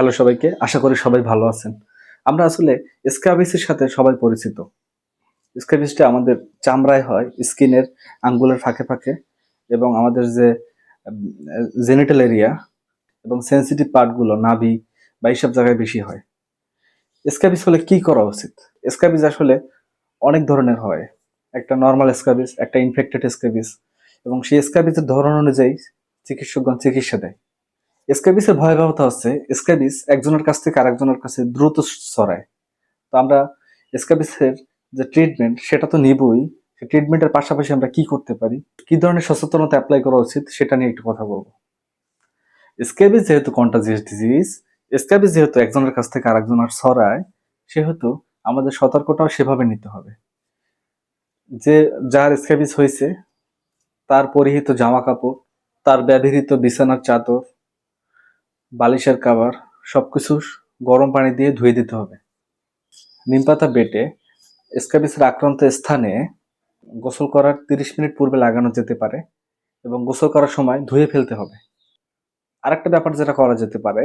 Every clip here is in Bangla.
হ্যালো সবাইকে, আশা করি সবাই ভালো আছেন। আমরা আসলে স্ক্রাবিসের সাথে সবাই পরিচিত। স্ক্রাবিসটা আমাদের চামড়ায় হয় স্কিনের আঙ্গুলের ফাঁকে ফাঁকে এবং আমাদের যে জেনিটাল এরিয়া এবং সেন্সিটিভ পার্টগুলো নাভি বা এইসব জায়গায় বেশি হয়। স্ক্রাবিস হলে কি করা উচিত? স্ক্রাবিস আসলে অনেক ধরনের হয়। একটা নর্মাল স্ক্রাবিস একটা ইনফেক্টেড স্ক্রাবিস এবং সেই স্ক্রাবিসের ধরন অনুযায়ী চিকিৎসকগণ চিকিৎসা দেয়। স্ক্যাবিসের ভয়াবহতা হচ্ছে স্ক্যাবিস একজনের কাছ থেকে আরেকজনের কাছে দ্রুত ছড়ায়। তো আমরা স্ক্যাবিসের যে ট্রিটমেন্ট সেটা তো নিবই। সেই ট্রিটমেন্টের পাশাপাশি আমরা কি করতে পারি? কি ধরনের সচেতনতা অ্যাপ্লাই করা উচিত, সেটা নিয়ে একটু কথা বলব। স্ক্যাবিস যেহেতু কন্টাজিয়াস ডিজিজ স্ক্যাবিস যেহেতু একজনের কাছ থেকে আরেকজনের ছড়ায়, সেহেতু আমাদের সতর্কটাও সেভাবে নিতে হবে। যে যার স্ক্যাবিস হয়েছে, তার পরিহিত জামা কাপড় তার ব্যবহৃত বিছানার চাদর বালিশের কাভার সবকিছু গরম পানি দিয়ে ধুয়ে দিতে হবে। নিম পাতা বেটে স্ক্যাবিসের আক্রান্ত স্থানে গোসল করার তিরিশ মিনিট পূর্বে লাগানো যেতে পারে এবং গোসল করার সময় ধুয়ে ফেলতে হবে। আরেকটা ব্যাপার যেটা করা যেতে পারে,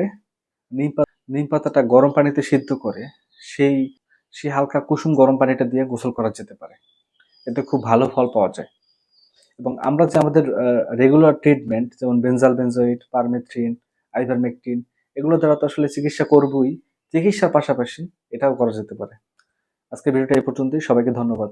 নিম পাতা নিম পাতাটা গরম পানিতে সিদ্ধ করে সেই সেই হালকা কুসুম গরম পানিটা দিয়ে গোসল করা যেতে পারে। এতে খুব ভালো ফল পাওয়া যায়। এবং আমরা যে আমাদের রেগুলার ট্রিটমেন্ট যেমন বেনজাল বেনজয়েড পারমেথ্রিন আইভারমেকটিন এগুলো দ্বারা তো আসলে চিকিৎসা করবই, চিকিৎসার পাশাপাশি এটাও করা যেতে পারে। আজকে ভিডিওটা এই পর্যন্তই, সবাইকে ধন্যবাদ।